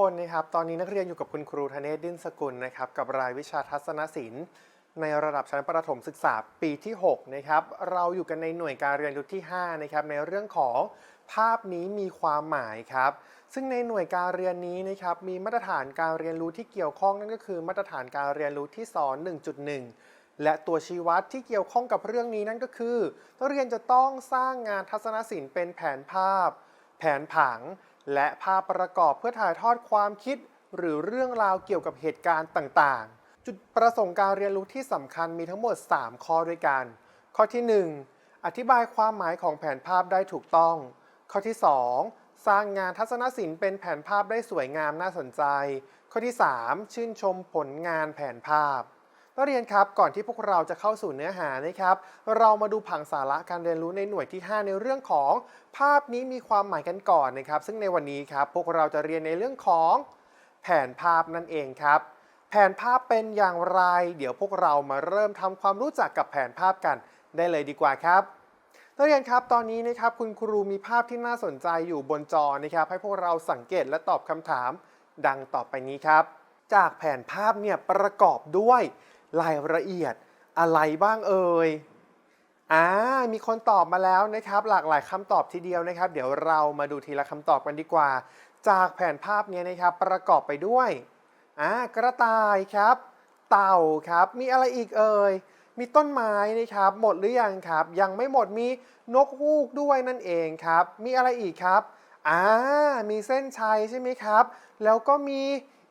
คนนะครับ ตอนนี้นักเรียนอยู่กับคุณครูธเนศดิ้นสกุลนะครับ กับรายวิชาทัศนศิลป์ ในระดับชั้นประถมศึกษาปีที่ 6 นะครับ เราอยู่กันในหน่วยการเรียนรู้ที่ 5 นะครับ ในเรื่องของภาพนี้มีความหมายครับ ซึ่งในหน่วยการเรียนนี้นะครับ มีมาตรฐานการเรียนรู้ที่เกี่ยวข้องนั่นก็คือ มาตรฐานการเรียนรู้ที่สอน 1.1 และตัวชี้วัดที่เกี่ยวข้องกับเรื่องนี้นั่นก็คือนักเรียนจะต้องสร้างงานทัศนศิลป์เป็นแผนภาพ แผนผัง และภาพประกอบเพื่อถ่ายทอดความคิด หรือเรื่องราวเกี่ยวกับเหตุการณ์ต่างๆ จุดประสงค์การเรียนรู้ที่สำคัญมีทั้งหมด 3 ข้อด้วยกัน ข้อที่ 1 อธิบายความหมายของแผนภาพได้ถูกต้อง ข้อที่ 2 สร้างงานทัศนศิลป์เป็นแผนภาพได้สวยงามน่าสนใจ ข้อที่ 3 ชื่นชมผลงานแผนภาพ นักเรียนครับก่อนที่พวกเราจะเข้าสู่เนื้อหานะครับ เรามาดูผังสาระการเรียนรู้ในหน่วยที่ 5 ในเรื่องของภาพนี้มีความหมายกันก่อนนะครับ ซึ่งในวันนี้ครับพวกเราจะเรียนในเรื่องของแผนภาพนั่นเองครับ แผนภาพเป็นอย่างไร เดี๋ยวพวกเรามาเริ่มทำความรู้จักกับแผนภาพกันได้เลยดีกว่าครับนักเรียนครับตอนนี้นะครับคุณครูมีภาพที่น่าสนใจอยู่บนจอนะครับ ให้พวกเราสังเกตและตอบคำถามดังต่อไปนี้ครับ จากแผนภาพเนี่ยประกอบด้วย รายละเอียดอะไรบ้างเอ่ยอ่ามีคนตอบมาแล้วนะครับ หลากหลายคำตอบทีเดียวนะครับ เดี๋ยวเรามาดูทีละคำตอบกันดีกว่า จากแผนภาพนี้นะครับประกอบไปด้วยอ่ากระต่ายครับ เต่าครับ มีอะไรอีกเอ่ยมีต้นไม้นะครับ หมดหรือยังครับ ยังไม่หมดมีนกฮูกด้วยนั่นเองครับ มีอะไรอีกครับอ่ามีเส้นชัยใช่ไหมครับ แล้วก็มี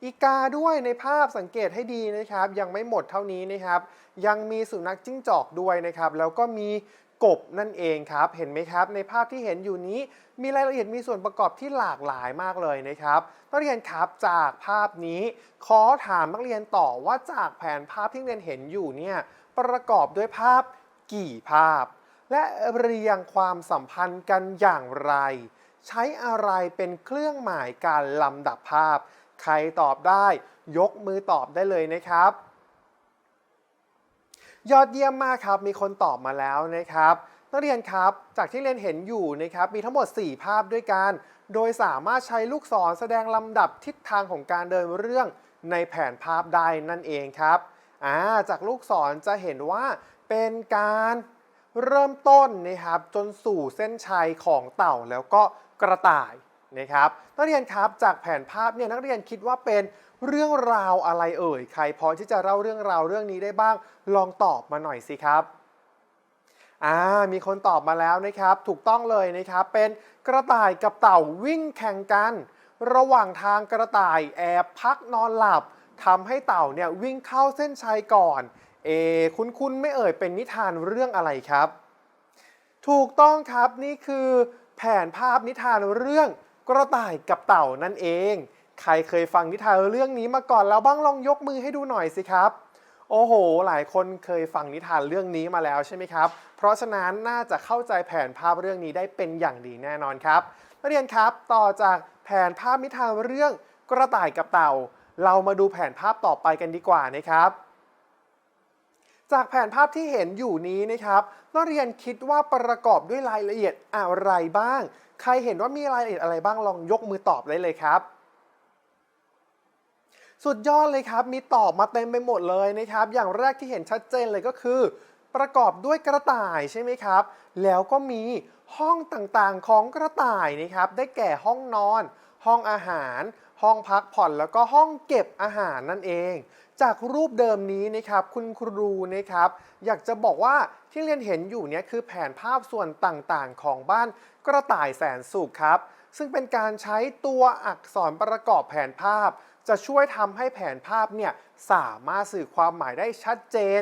อีกาด้วยในภาพสังเกตให้ดีนะครับ ยังไม่หมดเท่านี้นะครับ ยังมีสุนัขจิ้งจอกด้วยนะครับ แล้วก็มีกบนั่นเองครับ เห็นไหมครับ ในภาพที่เห็นอยู่นี้ มีรายละเอียดมีส่วนประกอบที่หลากหลายมากเลยนะครับนักเรียนครับจากภาพนี้ขอถามนักเรียนต่อว่าจากแผนภาพที่เรียนเห็นอยู่เนี่ยประกอบด้วยภาพกี่ภาพ และเรียงความสัมพันธ์กันอย่างไร ใช้อะไรเป็นเครื่องหมายการลำดับภาพ ใครตอบได้ ยกมือตอบได้เลยนะครับ ยอดเยี่ยมมากครับ มีคนตอบมาแล้วนะครับ นักเรียนครับ จากที่เรียนเห็นอยู่นะครับ มีทั้งหมด 4 ภาพด้วยกัน โดยสามารถใช้ลูกศรแสดงลำดับทิศทางของการเดินเรื่องในแผนภาพได้นั่นเองครับอ่าจากลูกศรจะเห็นว่าเป็นการเริ่มต้นนะครับจนสู่เส้นชัยของเต่าแล้วก็กระต่าย นะครับนักเรียนครับจากแผนภาพเนี่ยนักเรียนคิดว่าเป็นเรื่องราวอะไรเอ่ย ใครพอที่จะเล่าเรื่องราวเรื่องนี้ได้บ้าง ลองตอบมาหน่อยสิครับอ่ามีคนตอบมาแล้วนะครับ ถูกต้องเลยนะครับ เป็นกระต่ายกับเต่าวิ่งแข่งกัน ระหว่างทางกระต่ายแอบพักนอนหลับทำให้เต่าเนี่ยวิ่งเข้าเส้นชัยก่อน เอ คุณคุณไม่เอ่ยเป็นนิทานเรื่องอะไรครับ ถูกต้องครับนี่คือแผนภาพนิทานเรื่อง กระต่ายกับเต่านั่นเอง ใครเคยฟังนิทานเรื่องนี้มาก่อนแล้วบ้างลองยกมือให้ดูหน่อยสิครับ โอ้โห หลายคนเคยฟังนิทานเรื่องนี้มาแล้วใช่ไหมครับ เพราะฉะนั้นน่าจะเข้าใจแผนภาพเรื่องนี้ได้เป็นอย่างดีแน่นอนครับนักเรียนครับต่อจากแผนภาพนิทานเรื่องกระต่ายกับเต่า เรามาดูแผนภาพต่อไปกันดีกว่านะครับจากแผนภาพที่เห็นอยู่นี้นะครับนักเรียนคิดว่าประกอบด้วยรายละเอียดอะไรบ้าง ใครเห็นว่ามีรายละเอียดอะไรบ้างลองยกมือตอบได้เลยครับ สุดยอดเลยครับ มีตอบมาเต็มไปหมดเลยนะครับ อย่างแรกที่เห็นชัดเจนเลยก็คือ ประกอบด้วยกระต่ายใช่ไหมครับ แล้วก็มีห้องต่างๆของกระต่ายนะครับ ได้แก่ห้องนอน ห้องอาหาร ห้องพักผ่อนแล้วก็ห้องเก็บอาหารนั่นเอง จากรูปเดิมนี้นะครับคุณครูนะครับอยากจะบอกว่าที่เรียนเห็นอยู่เนี่ยคือแผนภาพส่วนต่างๆ ของบ้านกระต่ายแสนสุขครับ ซึ่งเป็นการใช้ตัวอักษรประกอบแผนภาพ จะช่วยทำให้แผนภาพเนี่ยสามารถสื่อความหมายได้ชัดเจน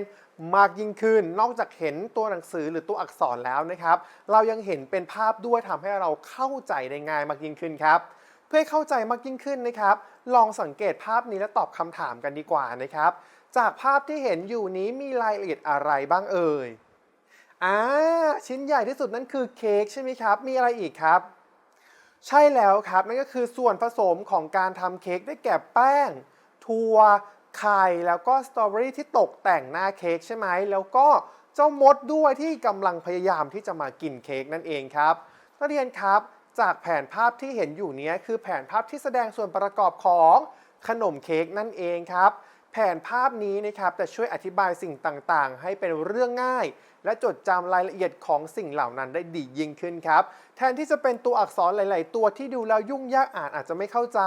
มากยิ่งขึ้น นอกจากเห็นตัวหนังสือหรือตัวอักษรแล้วนะครับ เรายังเห็นเป็นภาพด้วยทำให้เราเข้าใจได้ง่ายมากยิ่งขึ้นครับ เพื่อให้เข้าใจมากยิ่งขึ้นนะครับ ลองสังเกตภาพนี้และตอบคำถามกันดีกว่านะครับ จากภาพที่เห็นอยู่นี้มีรายละเอียดอะไรบ้างเอ่ยอ่าชิ้นใหญ่ที่สุดนั่นคือเค้กใช่ไหมครับ มีอะไรอีกครับ ใช่แล้วครับ นั่นก็คือส่วนผสมของการทำเค้กได้แก่แป้งถั่วไข่แล้วก็สตรอเบอรี่ที่ตกแต่งหน้าเค้กใช่ไหมแล้วก็เจ้ามดด้วยที่กำลังพยายามที่จะมากินเค้กนั่นเองครับนักเรียนครับ จากแผนภาพที่เห็นอยู่นี้คือแผนภาพที่แสดงส่วนประกอบของขนมเค้กนั่นเองครับ แผนภาพนี้นะครับจะช่วยอธิบายสิ่งต่างๆ ให้เป็นเรื่องง่าย และจดจำรายละเอียดของสิ่งเหล่านั้นได้ดียิ่งขึ้นครับ แทนที่จะเป็นตัวอักษรหลาย ๆ ตัวที่ดูแล้วยุ่งยากอ่านอาจจะไม่เข้าใจ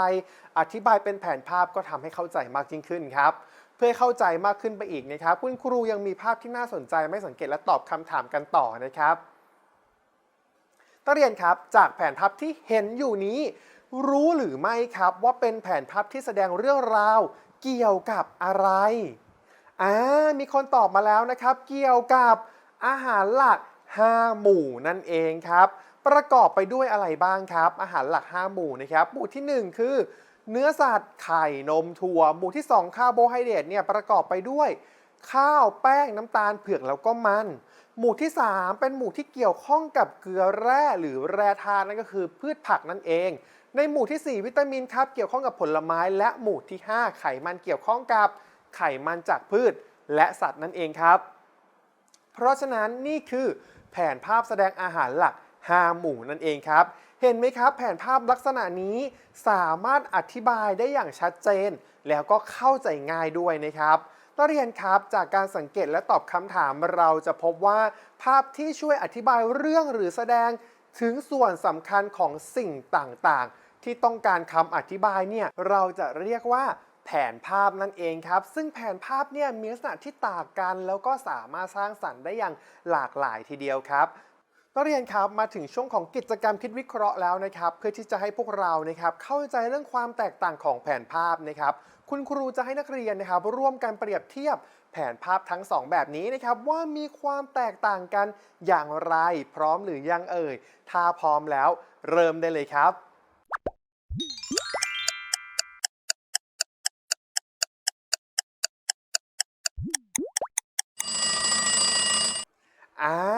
อธิบายเป็นแผนภาพก็ทำให้เข้าใจมากยิ่งขึ้นครับเพื่อเข้าใจมากขึ้นไปอีกนะครับ คุณครูยังมีภาพที่น่าสนใจไม่สังเกตและตอบคำถามกันต่อนะครับ นักเรียนครับจากแผนภาพที่เห็นอยู่นี้ รู้หรือไม่ครับว่าเป็นแผนภาพที่แสดงเรื่องราวเกี่ยวกับอะไรอ่ามีคนตอบมาแล้วนะครับ เกี่ยวกับอาหารหลัก 5 หมู่นั่นเองครับ ประกอบไปด้วยอะไรบ้างครับ อาหารหลัก 5 หมู่นะครับ หมู่ที่ 1 คือ เนื้อสัตว์ไข่นมถั่ว หมู่ที่ 2 คาร์โบไฮเดรตเนี่ยประกอบไปด้วย ข้าวแป้งน้ำตาลเผือกแล้วก็มัน หมู่ที่ 3 เป็นหมู่ที่เกี่ยวข้องกับเกลือแร่หรือแร่ธาตุนั่นก็คือพืชผักนั่นเอง ในหมู่ที่ 4 วิตามินครับเกี่ยวข้องกับผลไม้ และหมู่ที่ 5 ไขมันเกี่ยวข้องกับไขมันจากพืชและสัตว์นั่นเองครับ เพราะฉะนั้นนี่คือแผนภาพแสดงอาหารหลัก 5 หมู่นั่นเองครับ เห็นไหมครับแผนภาพลักษณะนี้สามารถอธิบายได้อย่างชัดเจน แล้วก็เข้าใจง่ายด้วยนะครับ นักเรียนครับจากการสังเกตและตอบคำถามเราจะพบว่าภาพที่ช่วยอธิบายเรื่องหรือแสดงถึงส่วนสำคัญของสิ่งต่างๆ ที่ต้องการคำอธิบายเนี่ยเราจะเรียกว่าแผนภาพนั่นเองครับ ซึ่งแผนภาพเนี่ยมีลักษณะที่ต่างกัน แล้วก็สามารถสร้างสรรค์ได้อย่างหลากหลายทีเดียวครับ นักเรียนครับมาถึงช่วงของกิจกรรมคิดวิเคราะห์แล้วนะครับเพื่อที่จะให้พวกเรานะครับเข้าใจเรื่องความแตกต่างของแผนภาพนะครับคุณครูจะให้นักเรียนนะครับร่วมกันเปรียบเทียบแผนภาพทั้งสองแบบนี้นะครับว่ามีความแตกต่างกันอย่างไรพร้อมหรือยังเอ่ย ถ้าพร้อมแล้วเริ่มได้เลยครับอ่า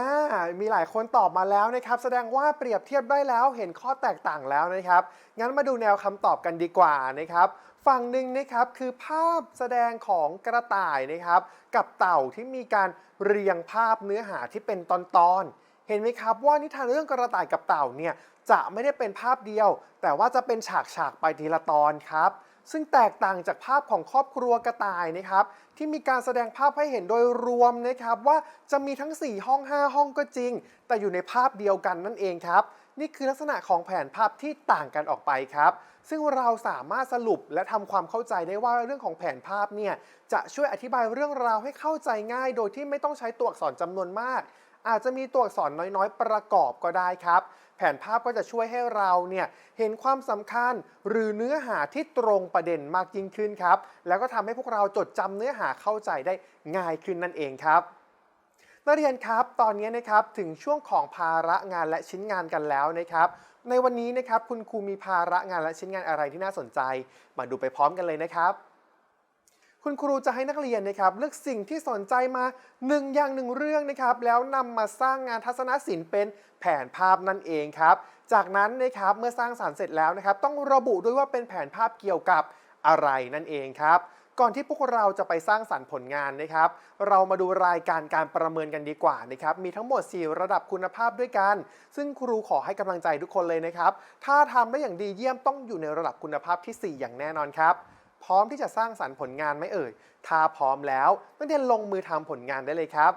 มีหลายคนตอบมาแล้วนะครับ แสดงว่าเปรียบเทียบได้แล้วเห็นข้อแตกต่างแล้วนะครับ งั้นมาดูแนวคำตอบกันดีกว่านะครับ ฝั่งหนึ่งนะครับคือภาพแสดงของกระต่ายนะครับ กับเต่าที่มีการเรียงภาพเนื้อหาที่เป็นตอนๆเห็นไหมครับว่านิทานเรื่องกระต่ายกับเต่าเนี่ยจะไม่ได้เป็นภาพเดียว แต่ว่าจะเป็นฉากๆไปทีละตอนครับ ซึ่งแตกต่างจากภาพของครอบครัวกระต่ายนะครับที่มีการแสดงภาพให้เห็นโดยรวมนะครับว่าจะมีทั้ง 4 ห้อง 5 ห้องก็จริง แต่อยู่ในภาพเดียวกันนั่นเองครับนี่คือลักษณะของแผนภาพที่ต่างกันออกไปครับ ซึ่งเราสามารถสรุปและทำความเข้าใจได้ว่าเรื่องของแผนภาพเนี่ยจะช่วยอธิบายเรื่องราวให้เข้าใจง่าย โดยที่ไม่ต้องใช้ตัวอักษรจำนวนมาก อาจจะมีตัวอักษรน้อยๆ ประกอบก็ได้ครับ แผนภาพก็จะช่วยให้เราเนี่ยเห็นความสำคัญหรือเนื้อหาที่ตรงประเด็นมากยิ่งขึ้นครับ แล้วก็ทำให้พวกเราจดจำเนื้อหาเข้าใจได้ง่ายขึ้นนั่นเองครับนักเรียนครับตอนนี้นะครับถึงช่วงของภาระงานและชิ้นงานกันแล้วนะครับ ในวันนี้นะครับคุณครูมีภาระงานและชิ้นงานอะไรที่น่าสนใจ มาดูไปพร้อมกันเลยนะครับ คุณครูจะให้นักเรียนนะครับเลือกสิ่งที่สนใจมาหนึ่งอย่างหนึ่งเรื่องนะครับ แล้วนำมาสร้างงานทัศนศิลป์เป็นแผนภาพนั่นเองครับ จากนั้นนะครับเมื่อสร้างสารรค์เสร็จแล้วนะครับ ต้องระบุด้วยว่าเป็นแผนภาพเกี่ยวกับอะไรนั่นเองครับก่อนที่พวกเราจะไปสร้างสรรค์ผลงานนะครับ เรามาดูรายการการประเมินกันดีกว่านะครับ มีทั้งหมด 4 ระดับคุณภาพด้วยกัน ซึ่งครูขอให้กำลังใจทุกคนเลยนะครับ ถ้าทำได้อย่างดีเยี่ยมต้องอยู่ในระดับคุณภาพที่ 4 อย่างแน่นอนครับ พร้อมที่จะสร้างสรรค์ผลงานไหมเอ่ย ถ้าพร้อมแล้วนักเรียนลงมือทำผลงานได้เลยครับ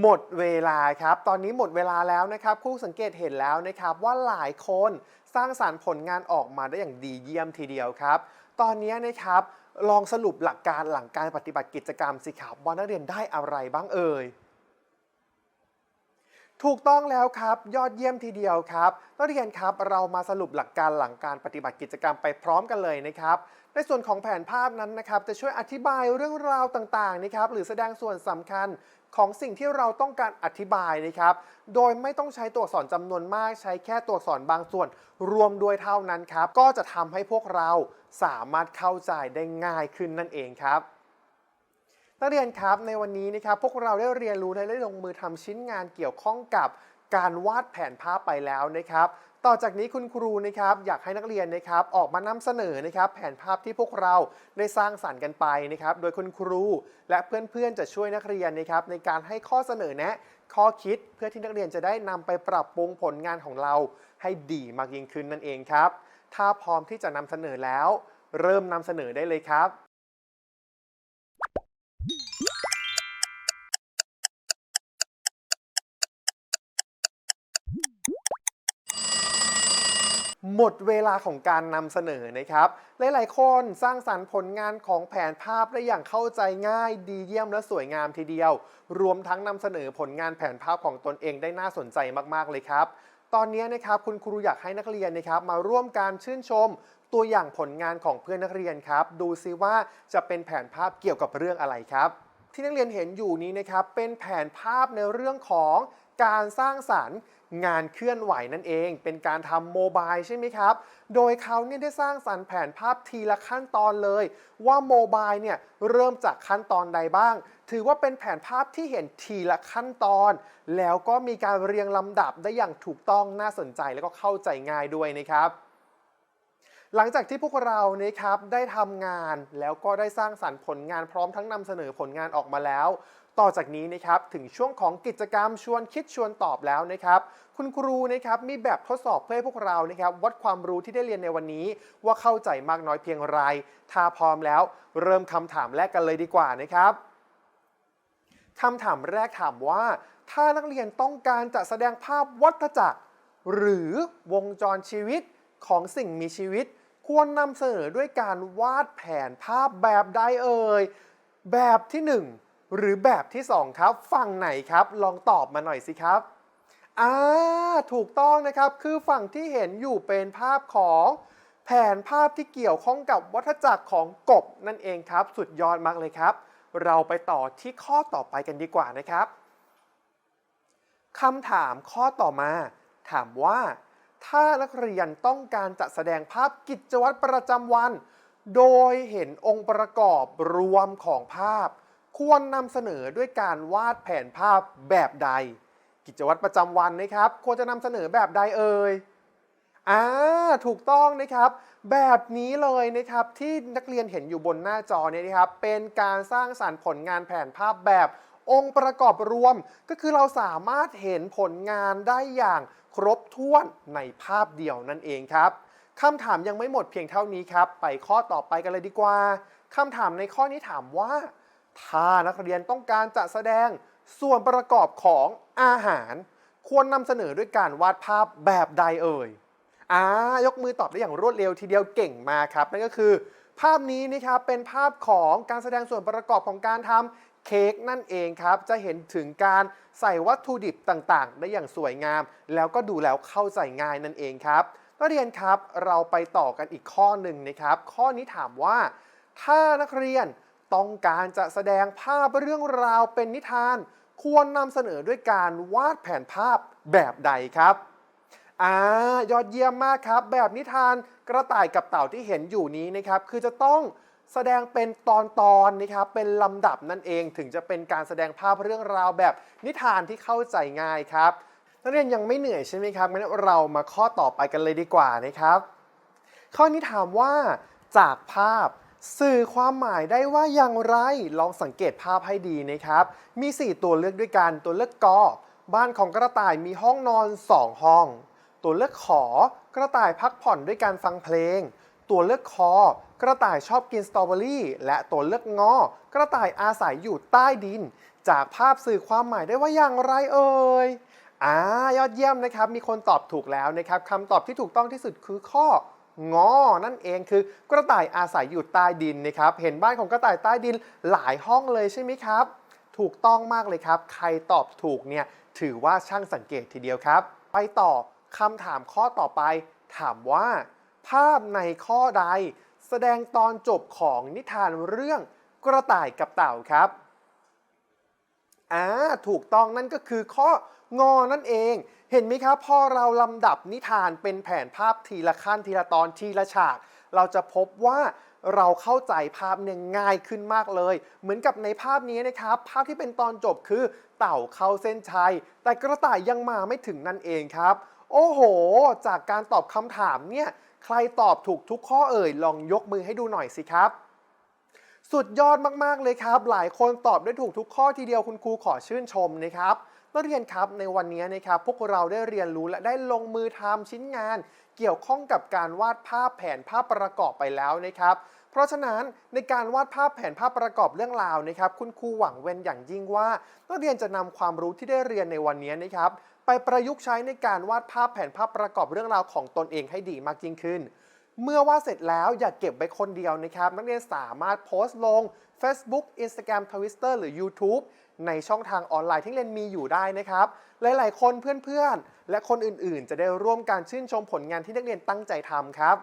หมดเวลาครับ ตอนนี้หมดเวลาแล้วนะครับครูสังเกตเห็นแล้วนะครับว่าหลายคน สร้างสารรค์ผลงานออกมาได้อย่างดีเยี่ยมทีเดียวครับ ตอนนี้นะครับลองสรุปหลักการหลังการปฏิบัติกิจกรรมสิครับว่านักเรียนได้อะไรบ้างเอ่ยถูกต้องแล้วครับ ยอดเยี่ยมทีเดียวครับนักเรียนครับเรามาสรุปหลักการหลังการปฏิบัติกิจกรรมไปพร้อมกันเลยนะครับ ในส่วนของแผนภาพนั้นนะครับ จะช่วยอธิบายเรื่องราวต่างๆนะครับหรือแสดงส่วนสำคัญ ของสิ่งที่เราต้องการอธิบายนะครับ โดยไม่ต้องใช้ตัวอักษรจำนวนมาก ใช้แค่ตัวอักษรบางส่วน รวมด้วยเท่านั้นครับ ก็จะทำให้พวกเราสามารถเข้าใจได้ง่ายขึ้นนั่นเองครับนักเรียนครับในวันนี้นะครับพวกเราได้เรียนรู้และได้ลงมือทำชิ้นงานเกี่ยวข้องกับการวาดแผนภาพไปแล้วนะครับ ต่อจากนี้คุณครูนะครับอยากให้นักเรียนนะครับออกมานำเสนอนะครับแผนภาพที่พวกเราได้สร้างสรรค์กันไปนะครับโดยคุณครู และเพื่อนๆจะช่วยนักเรียนนะครับในการให้ข้อเสนอแนะข้อคิดเพื่อที่นักเรียนจะได้นำไปปรับปรุงผลงานของเราให้ดีมากยิ่งขึ้นนั่นเองครับ ถ้าพร้อมที่จะนำเสนอแล้ว เริ่มนำเสนอได้เลยครับ หมดเวลาของการนำเสนอนะครับ หลายๆ คนสร้างสรรค์ผลงานของแผนภาพได้อย่างเข้าใจง่าย ดีเยี่ยมและสวยงามทีเดียว รวมทั้งนำเสนอผลงานแผนภาพของตนเองได้น่าสนใจมากๆเลยครับ ตอนนี้นะครับคุณครูอยากให้นักเรียนนะครับมาร่วมการชื่นชม ตัวอย่างผลงานของเพื่อนนักเรียนครับ ดูซิว่าจะเป็นแผนภาพเกี่ยวกับเรื่องอะไรครับ ที่นักเรียนเห็นอยู่นี้นะครับเป็นแผนภาพในเรื่องของการสร้างสรรค์ งานเคลื่อนไหวนั่นเอง เป็นการทำโมบายใช่ไหมครับ โดยเขาเนี่ยได้สร้างสรรค์แผนภาพทีละขั้นตอนเลย ว่าโมบายเนี่ยเริ่มจากขั้นตอนใดบ้าง ถือว่าเป็นแผนภาพที่เห็นทีละขั้นตอน แล้วก็มีการเรียงลำดับได้อย่างถูกต้องน่าสนใจแล้วก็เข้าใจง่ายด้วยนะครับ หลังจากที่พวกเรานะครับได้ทำงานแล้วก็ได้สร้างสรรค์ผลงานพร้อมทั้งนำเสนอผลงานออกมาแล้ว ต่อจากนี้นะครับถึงช่วงของกิจกรรมชวนคิดชวนตอบแล้วนะครับคุณครูนะครับมีแบบทดสอบเพื่อให้พวกเรานะครับวัดความรู้ที่ได้เรียนในวันนี้ ว่าเข้าใจมากน้อยเพียงไร ถ้าพร้อมแล้ว เริ่มคำถามแรกกันเลยดีกว่านะครับคำถามแรกถามว่า ถ้านักเรียนต้องการจะแสดงภาพวัฏจักร หรือวงจรชีวิตของสิ่งมีชีวิต ควรนำเสนอด้วยการวาดแผนภาพแบบใดเอ่ย แบบที่ 1 หรือแบบที่ 2 ครับ ฝั่งไหนครับ ลองตอบมาหน่อยสิครับอ่าถูกต้องนะครับคือฝั่งที่เห็นอยู่เป็นภาพของแผนภาพที่เกี่ยวข้องกับวัฏจักรของกบนั่นเองครับ สุดยอดมากเลยครับ เราไปต่อที่ข้อต่อไปกันดีกว่านะครับคำถามข้อต่อมา ถามว่า ถ้านักเรียนต้องการจะแสดงภาพกิจวัตรประจำวัน โดยเห็นองค์ประกอบรวมของภาพ ควรนำเสนอด้วยการวาดแผนภาพแบบใด กิจวัตรประจำวันนะครับ ควรจะนำเสนอแบบใดเอ่ยอ่าถูกต้องนะครับ แบบนี้เลยนะครับที่นักเรียนเห็นอยู่บนหน้าจอเนี่ยนะครับ เป็นการสร้างสารรค์ผลงานแผนภาพแบบ องค์ประกอบรวม ก็คือเราสามารถเห็นผลงานได้อย่างครบถ้วนในภาพเดียวนั่นเองครับคำถามยังไม่หมดเพียงเท่านี้ครับ ไปข้อต่อไปกันเลยดีกว่าคำถามในข้อนี้ถามว่า ถ้านักเรียนต้องการจะแสดงส่วนประกอบของอาหาร ควรนำเสนอด้วยการวาดภาพแบบใดเอ่ยอ่ายกมือตอบได้อย่างรวดเร็วทีเดียวเก่งมากครับ นั่นก็คือ ภาพนี้นะครับเป็นภาพของการแสดงส่วนประกอบของการทำ เค้กนั่นเองครับ จะเห็นถึงการใส่วัตถุดิบต่างๆ ได้อย่างสวยงาม แล้วก็ดูแล้วเข้าใจง่ายนั่นเองครับนักเรียนครับเราไปต่อกันอีกข้อหนึ่งนะครับ ข้อนี้ถามว่า ถ้านักเรียนต้องการจะแสดงภาพเรื่องราวเป็นนิทาน ควรนำเสนอด้วยการวาดแผนภาพแบบใดครับอ่ายอดเยี่ยมมากครับ แบบนิทานกระต่ายกับเต่าที่เห็นอยู่นี้นะครับ คือจะต้อง แสดงเป็นตอนตอนๆนะครับเป็นลำดับนั่นเองถึงจะเป็นการแสดงภาพเรื่องราวแบบนิทานที่เข้าใจง่ายครับนักเรียนยังไม่เหนื่อยใช่ไหมครับงั้นเรามาข้อต่อไปกันเลยดีกว่านะครับ ข้อนี้ถามว่าจากภาพสื่อความหมายได้ว่าอย่างไร ลองสังเกตภาพให้ดีนะครับ มี 4 ตัวเลือกด้วยกันตัวเลือกกอบ้านของกระต่ายมีห้องนอน 2 ห้อง ตัวเลือกขอกระต่ายพักผ่อนด้วยการฟังเพลง ตัวเลือกคอ กระต่ายชอบกินสตรอเบอรี่และตัวเลือกงอ กระต่ายอาศัยอยู่ใต้ดิน จากภาพสื่อความหมายได้ว่าอย่างไรเอ่ยอ่ายอดเยี่ยมนะครับ มีคนตอบถูกแล้วนะครับคำตอบที่ถูกต้องที่สุดคือข้องอ นั่นเองคือกระต่ายอาศัยอยู่ใต้ดินนะครับ เห็นบ้านของกระต่ายใต้ดินหลายห้องเลยใช่ไหมครับ ถูกต้องมากเลยครับ ใครตอบถูกเนี่ยถือว่าช่างสังเกตทีเดียวครับ ไปต่อคำถามข้อต่อไป ถามว่า ภาพในข้อใด แสดงตอนจบของนิทานเรื่องกระต่ายกับเต่าครับอ่าถูกต้องนั่นก็คือข้องอนั่นเอง เห็นไหมครับ พอเราลำดับนิทานเป็นแผนภาพทีละขั้นทีละตอนทีละฉาก เราจะพบว่าเราเข้าใจภาพเนี่ยง่ายขึ้นมากเลย เหมือนกับในภาพนี้นะครับ ภาพที่เป็นตอนจบคือเต่าเข้าเส้นชัย แต่กระต่ายยังมาไม่ถึงนั่นเองครับ โอ้โห จากการตอบคำถามเนี่ย ใครตอบถูกทุกข้อเอ่ย ลองยกมือให้ดูหน่อยสิครับ สุดยอดมากๆเลยครับ หลายคนตอบได้ถูกทุกข้อทีเดียวคุณครูขอชื่นชมนะครับนักเรียนครับในวันนี้นะครับพวกเราได้เรียนรู้และได้ลงมือทำชิ้นงาน เกี่ยวข้องกับการวาดภาพแผนภาพประกอบไปแล้วนะครับ เพราะฉะนั้นในการวาดภาพแผนภาพประกอบเรื่องราวนะครับ คุณครูหวังเว้นอย่างยิ่งว่านักเรียนจะนำความรู้ที่ได้เรียนในวันนี้นะครับ ไปประยุกต์ใช้ในการวาดภาพแผนภาพประกอบเรื่องราวของตนเองให้ดีมากยิ่งขึ้น เมื่อวาดเสร็จแล้วอย่าเก็บไว้คนเดียวนะครับ นักเรียนสามารถโพสต์ลง Facebook Instagram Twitter หรือ YouTube ในช่องทางออนไลน์ที่เรียนมีอยู่ได้นะครับ หลาย ๆ คนเพื่อนๆ และคนอื่นๆ จะได้ร่วมการชื่นชมผลงานที่นักเรียนตั้งใจทำครับ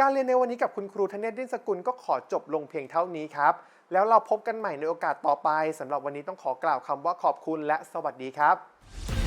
การเรียนในวันนี้กับคุณครูธเนศดินสกุลก็ขอจบลงเพียงเท่านี้ครับ แล้วเราพบกันใหม่ในโอกาสต่อไปสำหรับวันนี้ต้องขอกล่าวคำว่าขอบคุณและสวัสดีครับ